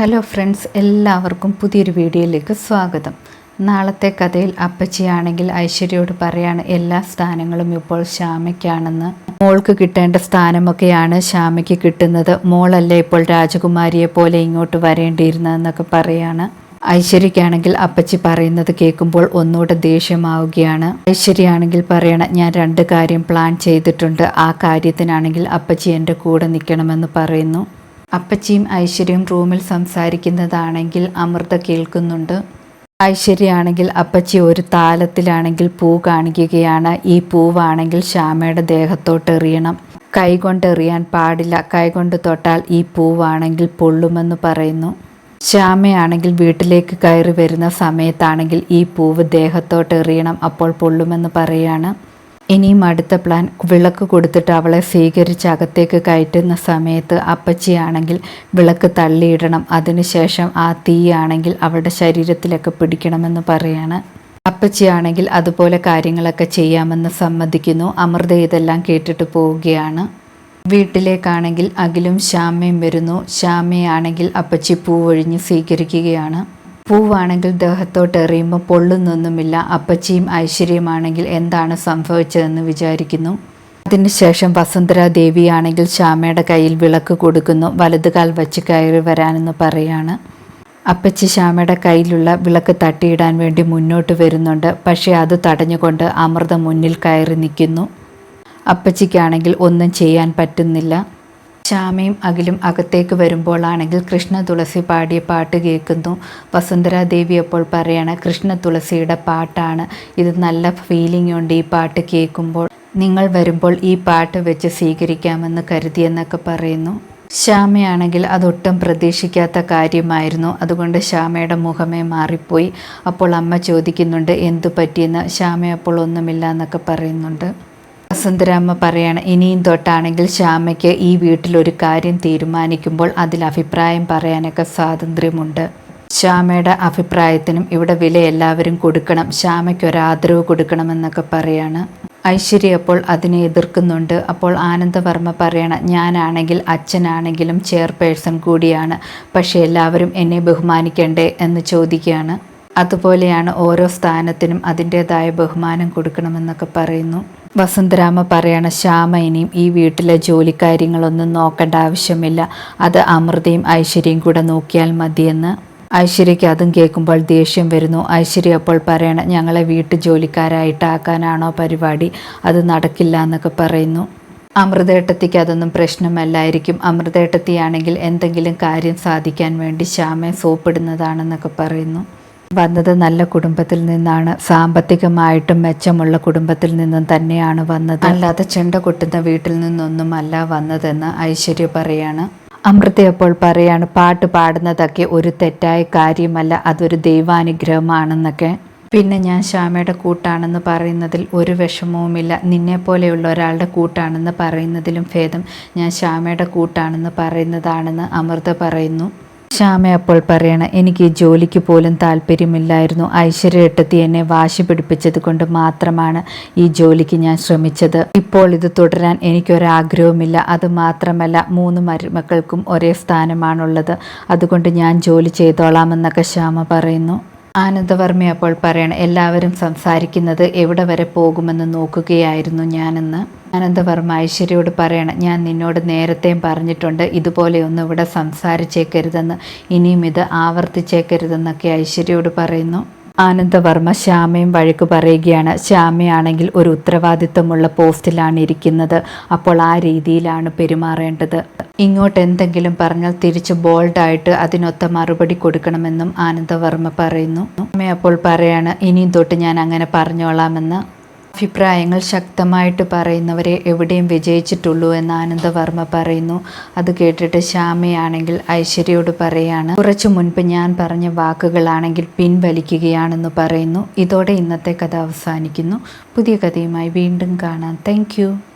Hello friends എല്ലാവർക്കും പുതിയൊരു വീഡിയോയിലേക്ക് സ്വാഗതം. നാളത്തെ കഥയിൽ അപ്പച്ചിയാണെങ്കിൽ ഐശ്വര്യയോട് പറയാണ് എല്ലാ സ്ഥാനങ്ങളും ഇപ്പോൾ ശ്യാമയ്ക്കാണെന്ന്. മോൾക്ക് കിട്ടേണ്ട സ്ഥാനമൊക്കെയാണ് ശ്യാമയ്ക്ക് കിട്ടുന്നത്. മോളല്ലേ ഇപ്പോൾ രാജകുമാരിയെ പോലെ ഇങ്ങോട്ട് വരേണ്ടിയിരുന്നതെന്നൊക്കെ പറയാണ്. ഐശ്വര്യയ്ക്കാണെങ്കിൽ അപ്പച്ചി പറയുന്നത് കേൾക്കുമ്പോൾ ഒന്നുകൂടെ ദേഷ്യമാവുകയാണ്. ഐശ്വര്യയാണെങ്കിൽ പറയണം ഞാൻ രണ്ട് കാര്യം പ്ലാൻ ചെയ്തിട്ടുണ്ട്. ആ കാര്യത്തിനാണെങ്കിൽ അപ്പച്ചി എന്റെ കൂടെ നിൽക്കണമെന്ന് പറയുന്നു. അപ്പച്ചിയും ഐശ്വര്യയും റൂമിൽ സംസാരിക്കുന്നതാണെങ്കിൽ അമൃത കേൾക്കുന്നുണ്ട്. ഐശ്വര്യയാണെങ്കിൽ അപ്പച്ചി ഒരു താലത്തിലാണെങ്കിൽ പൂ കാണിക്കുകയാണ്. ഈ പൂവാണെങ്കിൽ ശ്യാമയുടെ ദേഹത്തോട്ട് എറിയണം കൈകൊണ്ട് എറിയാൻ പാടില്ല. കൈകൊണ്ട് തൊട്ടാൽ ഈ പൂവാണെങ്കിൽ പൊള്ളുമെന്ന് പറയുന്നു. ശ്യാമയാണെങ്കിൽ വീട്ടിലേക്ക് കയറി വരുന്ന സമയത്താണെങ്കിൽ ഈ പൂവ് ദേഹത്തോട്ട് എറിയണം അപ്പോൾ പൊള്ളുമെന്ന് പറയാണ്. ഇനിയും അടുത്ത പ്ലാൻ വിളക്ക് കൊടുത്തിട്ട് അവളെ സ്വീകരിച്ച് അകത്തേക്ക് കയറ്റുന്ന സമയത്ത് അപ്പച്ചിയാണെങ്കിൽ വിളക്ക് തള്ളിയിടണം. അതിനുശേഷം ആ തീയാണെങ്കിൽ അവളുടെ ശരീരത്തിലൊക്കെ പിടിക്കണമെന്ന് പറയാണ്. അപ്പച്ചിയാണെങ്കിൽ അതുപോലെ കാര്യങ്ങളൊക്കെ ചെയ്യാമെന്ന് സമ്മതിക്കുന്നു. അമൃത ഇതെല്ലാം കേട്ടിട്ട് പോവുകയാണ്. വീട്ടിലേക്കാണെങ്കിൽ അഖിലും ശ്യാമയും വരുന്നു. ശ്യാമയാണെങ്കിൽ അപ്പച്ചി പൂവൊഴിഞ്ഞ് സ്വീകരിക്കുകയാണ്. പൂവാണെങ്കിൽ ദേഹത്തോട്ട് എറിയുമ്പോൾ പൊള്ളുന്നൊന്നുമില്ല. അപ്പച്ചിയും ഐശ്വര്യമാണെങ്കിൽ എന്താണ് സംഭവിച്ചതെന്ന് വിചാരിക്കുന്നു. അതിനുശേഷം വസുന്ധര ദേവിയാണെങ്കിൽ ശ്യാമയുടെ കയ്യിൽ വിളക്ക് കൊടുക്കുന്നു. വലതുകാൽ വച്ച് കയറി വരാനെന്ന് പറയാണ്. അപ്പച്ചി ശ്യാമയുടെ കയ്യിലുള്ള വിളക്ക് തട്ടിയിടാൻ വേണ്ടി മുന്നോട്ട് വരുന്നുണ്ട്. പക്ഷേ അത് തടഞ്ഞുകൊണ്ട് അമൃത മുന്നിൽ കയറി നിൽക്കുന്നു. അപ്പച്ചിക്കാണെങ്കിൽ ഒന്നും ചെയ്യാൻ പറ്റുന്നില്ല. ശ്യാമയും അഖിലും അകത്തേക്ക് വരുമ്പോഴാണെങ്കിൽ കൃഷ്ണ തുളസി പാടിയ പാട്ട് കേൾക്കുന്നു. വസുന്ധര ദേവി അപ്പോൾ പറയണ കൃഷ്ണ തുളസിയുടെ പാട്ടാണ്. ഇത് നല്ല ഫീലിംഗ് ഉണ്ട് ഈ പാട്ട് കേൾക്കുമ്പോൾ. നിങ്ങൾ വരുമ്പോൾ ഈ പാട്ട് വെച്ച് സ്വീകരിക്കാമെന്ന് കരുതിയെന്നൊക്കെ പറയുന്നു. ശ്യാമയാണെങ്കിൽ അതൊട്ടും പ്രതീക്ഷിക്കാത്ത കാര്യമായിരുന്നു. അതുകൊണ്ട് ശ്യാമയുടെ മുഖമേ മാറിപ്പോയി. അപ്പോൾ അമ്മ ചോദിക്കുന്നുണ്ട് എന്തു പറ്റിയെന്ന്? ശ്യാമ അപ്പോൾ ഒന്നുമില്ല എന്നൊക്കെ പറയുന്നുണ്ട്. വസുന്ധരാമ്മ പറയാണ് ഇനിയും തൊട്ടാണെങ്കിൽ ശ്യാമയ്ക്ക് ഈ വീട്ടിലൊരു കാര്യം തീരുമാനിക്കുമ്പോൾ അതിൽ അഭിപ്രായം പറയാനൊക്കെ സ്വാതന്ത്ര്യമുണ്ട്. ശ്യാമയുടെ അഭിപ്രായത്തിനും ഇവിടെ വില എല്ലാവരും കൊടുക്കണം ശ്യാമയ്ക്ക് ഒരു ആദരവ് കൊടുക്കണമെന്നൊക്കെ പറയാണ്. ഐശ്വര്യ അപ്പോൾ അതിനെ എതിർക്കുന്നുണ്ട്. അപ്പോൾ ആനന്ദവർമ്മ പറയണം ഞാനാണെങ്കിൽ അച്ഛനാണെങ്കിലും ചെയർപേഴ്സൺ കൂടിയാണ് പക്ഷേ എല്ലാവരും എന്നെ ബഹുമാനിക്കണ്ടേ? എന്ന് ചോദിക്കുകയാണ്. അതുപോലെയാണ് ഓരോ സ്ഥാനത്തിനും അതിന്റെതായ ബഹുമാനം കൊടുക്കണമെന്നൊക്കെ പറയുന്നു. വസുന്ധരാമ പറയണ ശ്യാമ ഇനിയും ഈ വീട്ടിലെ ജോലി കാര്യങ്ങളൊന്നും നോക്കേണ്ട ആവശ്യമില്ല. അത് അമൃതയും ഐശ്വര്യയും കൂടെ നോക്കിയാൽ മതിയെന്ന്. ഐശ്വര്യയ്ക്ക് അതും കേൾക്കുമ്പോൾ ദേഷ്യം വരുന്നു. ഐശ്വര്യ അപ്പോൾ പറയണം ഞങ്ങളെ വീട്ടു ജോലിക്കാരായിട്ടാക്കാനാണോ പരിപാടി? അത് നടക്കില്ല എന്നൊക്കെ പറയുന്നു. അമൃതേട്ടത്തിക്ക് അതൊന്നും പ്രശ്നമല്ലായിരിക്കും. അമൃതേട്ടത്തിയാണെങ്കിൽ എന്തെങ്കിലും കാര്യം സാധിക്കാൻ വേണ്ടി ശ്യാമയെ സോപ്പിടുന്നതാണെന്നൊക്കെ പറയുന്നു. വന്നത് നല്ല കുടുംബത്തിൽ നിന്നാണ്. സാമ്പത്തികമായിട്ടും മെച്ചമുള്ള കുടുംബത്തിൽ നിന്നും തന്നെയാണ് വന്നത്. അല്ലാതെ ചെണ്ട കൊട്ടുന്ന വീട്ടിൽ നിന്നൊന്നുമല്ല വന്നതെന്ന് ഐശ്വര്യ പറയാണ്. അമൃത അപ്പോൾ പറയാണ് പാട്ട് പാടുന്നതൊക്കെ ഒരു തെറ്റായ കാര്യമല്ല അതൊരു ദൈവാനുഗ്രഹമാണെന്നൊക്കെ. പിന്നെ ഞാൻ ശ്യാമയുടെ കൂട്ടാണെന്ന് പറയുന്നതിൽ ഒരു വിഷമവുമില്ല. നിന്നെ പോലെയുള്ള ഒരാളുടെ കൂട്ടാണെന്ന് പറയുന്നതിലും ഭേദം ഞാൻ ശ്യാമയുടെ കൂട്ടാണെന്ന് പറയുന്നതാണെന്ന് അമൃത പറയുന്നു. ശ്യാമ അപ്പോൾ പറയണം എനിക്ക് ജോലിക്ക് പോലും താല്പര്യമില്ലായിരുന്നു. ഐശ്വര്യ എട്ടത്തി എന്നെ വാശി പിടിപ്പിച്ചത് കൊണ്ട് മാത്രമാണ് ഈ ജോലിക്ക് ഞാൻ ശ്രമിച്ചത്. ഇപ്പോൾ ഇത് തുടരാൻ എനിക്കൊരാഗ്രഹവുമില്ല. അത് മാത്രമല്ല മൂന്ന് മരുമക്കൾക്കും ഒരേ സ്ഥാനമാണുള്ളത്. അതുകൊണ്ട് ഞാൻ ജോലി ചെയ്തോളാമെന്നൊക്കെ ശ്യാമ പറയുന്നു. ആനന്ദവർമ്മ അപ്പോൾ പറയണം എല്ലാവരും സംസാരിക്കുന്നത് എവിടെ വരെ പോകുമെന്ന് നോക്കുകയായിരുന്നു ഞാനെന്ന്. ആനന്ദവർമ്മ ഐശ്വര്യയോട് പറയണം ഞാൻ നിന്നോട് നേരത്തെയും പറഞ്ഞിട്ടുണ്ട് ഇതുപോലെയൊന്നും ഇവിടെ സംസാരിച്ചേക്കരുതെന്ന് ഇനിയും ഇത് ആവർത്തിച്ചേക്കരുതെന്നൊക്കെ ഐശ്വര്യയോട് പറയുന്നു. ആനന്ദവർമ്മ ശ്യാമയും വഴക്ക് പറയുകയാണ് ശ്യാമയാണെങ്കിൽ ഒരു ഉത്തരവാദിത്വമുള്ള പോസ്റ്റിലാണ് ഇരിക്കുന്നത്. അപ്പോൾ ആ രീതിയിലാണ് പെരുമാറേണ്ടത്. ഇങ്ങോട്ട് എന്തെങ്കിലും പറഞ്ഞാൽ തിരിച്ച് ബോൾഡായിട്ട് അതിനൊത്ത മറുപടി കൊടുക്കണമെന്നും ആനന്ദവർമ്മ പറയുന്നു. അമ്മ അപ്പോൾ പറയാണ് ഇനിയും തൊട്ട് ഞാൻ അങ്ങനെ പറഞ്ഞോളാമെന്ന്. അഭിപ്രായങ്ങൾ ശക്തമായിട്ട് പറയുന്നവരെ എവിടെയും വിജയിച്ചിട്ടുള്ളൂ എന്ന് ആനന്ദവർമ്മ പറയുന്നു. അത് കേട്ടിട്ട് ശ്യാമയാണെങ്കിൽ ഐശ്വര്യയോട് പറയാണ് കുറച്ചു മുൻപ് ഞാൻ പറഞ്ഞ വാക്കുകളാണെങ്കിൽ പിൻവലിക്കുകയാണെന്ന് പറയുന്നു. ഇതോടെ ഇന്നത്തെ കഥ അവസാനിക്കുന്നു. പുതിയ കഥയുമായി വീണ്ടും കാണാം. താങ്ക്